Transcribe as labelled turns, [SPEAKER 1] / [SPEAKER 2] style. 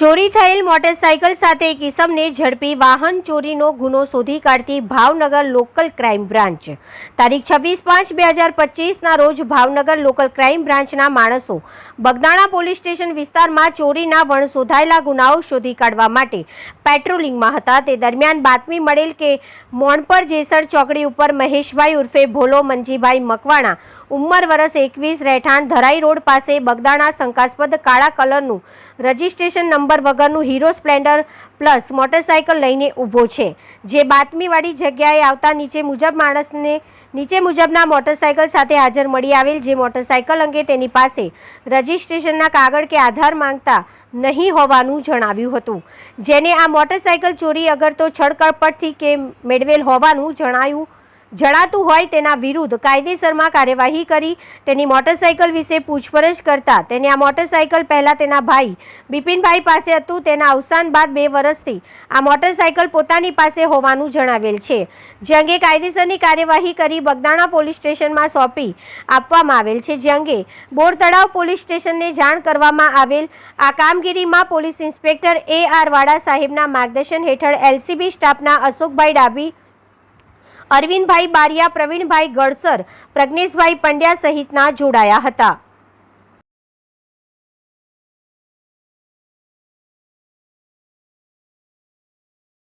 [SPEAKER 1] ચોરી થયેલ મોટરસાયકલ સાથે એક ઇસમને ઝડપી વાહન ચોરીનો ગુનો શોધી કાઢતી ભાવનગર લોકલ ક્રાઇમ બ્રાન્ચ. તારીખ છવ્વીસ પાંચ બે હજાર પચીસના રોજ ભાવનગર લોકલ ક્રાઇમ બ્રાન્ચના માણસો બગદાણા પોલીસ સ્ટેશન વિસ્તારમાં ચોરીના વણ શોધાયેલા ગુનાઓ શોધી કાઢવા માટે પેટ્રોલિંગમાં હતા. તે દરમિયાન બાતમી મળેલ કે મોણપર જેસર ચોકડી ઉપર મહેશભાઈ ઉર્ફે ભોલો મંજીભાઈ મકવાણા ઉંમર વર્ષ એકવીસ રહેઠાણ ધરાઈ રોડ પાસે બગદાણા શંકાસ્પદ કાળા કલરનું રજિસ્ટ્રેશન નંબર વગરનું હીરો સ્પ્લેન્ડર પ્લસ મોટરસાયકલ લઈને ઊભો છે. જે બાતમીવાળી જગ્યાએ આવતા નીચે મુજબ માણસને, નીચે મુજબના મોટરસાયકલ સાથે હાજર મળી આવેલ જે મોટરસાયકલ અંગે તેની પાસે રજિસ્ટ્રેશનના કાગળ કે આધાર માંગતા નહીં હોવાનું જણાવ્યું હતું. જેને આ મોટરસાયકલ ચોરી અગર તો છળકપટથી કે મેળવેલ હોવાનું જણાયું જણાતું હોય તેના વિરુદ્ધ કાયદેસરમાં કાર્યવાહી કરી, તેની મોટરસાયકલ વિશે પૂછપરછ કરતા તેને આ મોટરસાયકલ પહેલાં તેના ભાઈ બિપિનભાઈ પાસે હતું. તેના અવસાન બાદ બે વર્ષથી આ મોટરસાયકલ પોતાની પાસે હોવાનું જણાવેલ છે. જે અંગે કાયદેસરની કાર્યવાહી કરી બગદાણા પોલીસ સ્ટેશનમાં સોંપી આપવામાં આવેલ છે. જે અંગે બોર તળાવ પોલીસ સ્ટેશનને જાણ કરવામાં આવેલ. આ કામગીરીમાં પોલીસ ઇન્સ્પેક્ટર એ આર વાડા સાહેબના માર્ગદર્શન હેઠળ એલસીબી સ્ટાફના અશોકભાઈ ડાબી અરવિંદભાઈ બારિયા પ્રવીણભાઈ ગડસર પ્રજ્ઞેશભાઈ પંડ્યા સહિતના જોડાયા હતા.